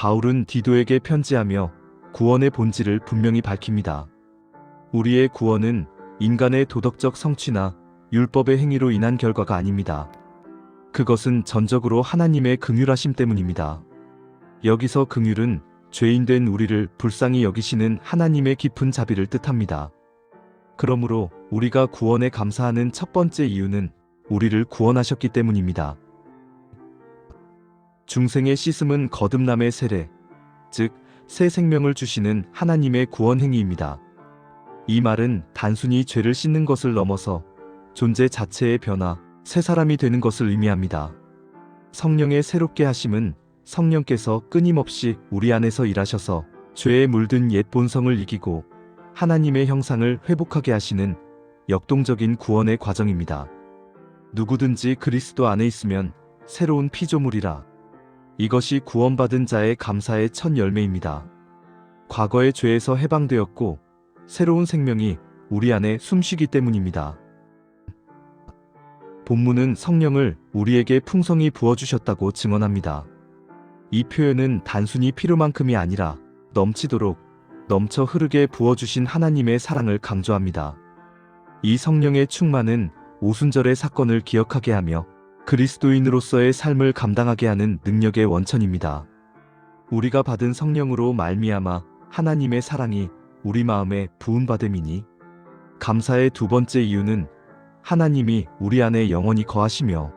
바울은 디도에게 편지하며 구원의 본질을 분명히 밝힙니다. 우리의 구원은 인간의 도덕적 성취나 율법의 행위로 인한 결과가 아닙니다. 그것은 전적으로 하나님의 긍휼하심 때문입니다. 여기서 긍휼은 죄인된 우리를 불쌍히 여기시는 하나님의 깊은 자비를 뜻합니다. 그러므로 우리가 구원에 감사하는 첫 번째 이유는 우리를 구원하셨기 때문입니다. 중생의 씻음은 거듭남의 세례, 즉, 새 생명을 주시는 하나님의 구원 행위입니다. 이 말은 단순히 죄를 씻는 것을 넘어서 존재 자체의 변화, 새 사람이 되는 것을 의미합니다. 성령의 새롭게 하심은 성령께서 끊임없이 우리 안에서 일하셔서 죄에 물든 옛 본성을 이기고 하나님의 형상을 회복하게 하시는 역동적인 구원의 과정입니다. 누구든지 그리스도 안에 있으면 새로운 피조물이라. 이것이 구원받은 자의 감사의 첫 열매입니다. 과거의 죄에서 해방되었고 새로운 생명이 우리 안에 숨쉬기 때문입니다. 본문은 성령을 우리에게 풍성히 부어주셨다고 증언합니다. 이 표현은 단순히 필요만큼이 아니라 넘치도록 넘쳐 흐르게 부어주신 하나님의 사랑을 강조합니다. 이 성령의 충만은 오순절의 사건을 기억하게 하며 그리스도인으로서의 삶을 감당하게 하는 능력의 원천입니다. 우리가 받은 성령으로 말미암아 하나님의 사랑이 우리 마음에 부은받음이니 감사의 두 번째 이유는 하나님이 우리 안에 영원히 거하시며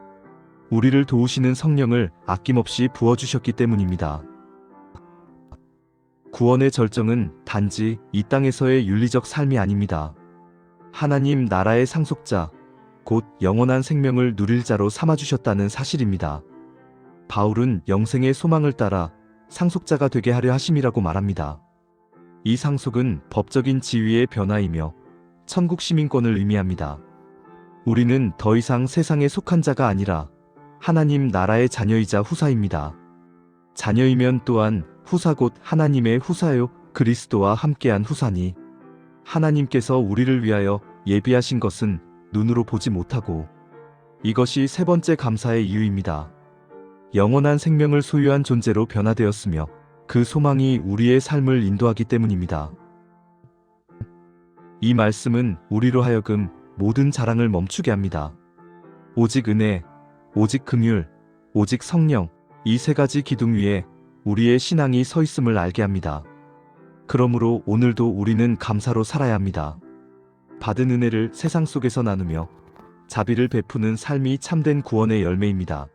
우리를 도우시는 성령을 아낌없이 부어주셨기 때문입니다. 구원의 절정은 단지 이 땅에서의 윤리적 삶이 아닙니다. 하나님 나라의 상속자, 곧 영원한 생명을 누릴 자로 삼아주셨다는 사실입니다. 바울은 영생의 소망을 따라 상속자가 되게 하려 하심이라고 말합니다. 이 상속은 법적인 지위의 변화이며 천국 시민권을 의미합니다. 우리는 더 이상 세상에 속한 자가 아니라 하나님 나라의 자녀이자 후사입니다. 자녀이면 또한 후사 곧 하나님의 후사요 그리스도와 함께한 후사니 하나님께서 우리를 위하여 예비하신 것은 눈으로 보지 못하고 이것이 세 번째 감사의 이유입니다. 영원한 생명을 소유한 존재로 변화되었으며 그 소망이 우리의 삶을 인도하기 때문입니다. 이 말씀은 우리로 하여금 모든 자랑을 멈추게 합니다. 오직 은혜, 오직 긍휼, 오직 성령 이 세 가지 기둥 위에 우리의 신앙이 서 있음을 알게 합니다. 그러므로 오늘도 우리는 감사로 살아야 합니다. 받은 은혜를 세상 속에서 나누며 자비를 베푸는 삶이 참된 구원의 열매입니다.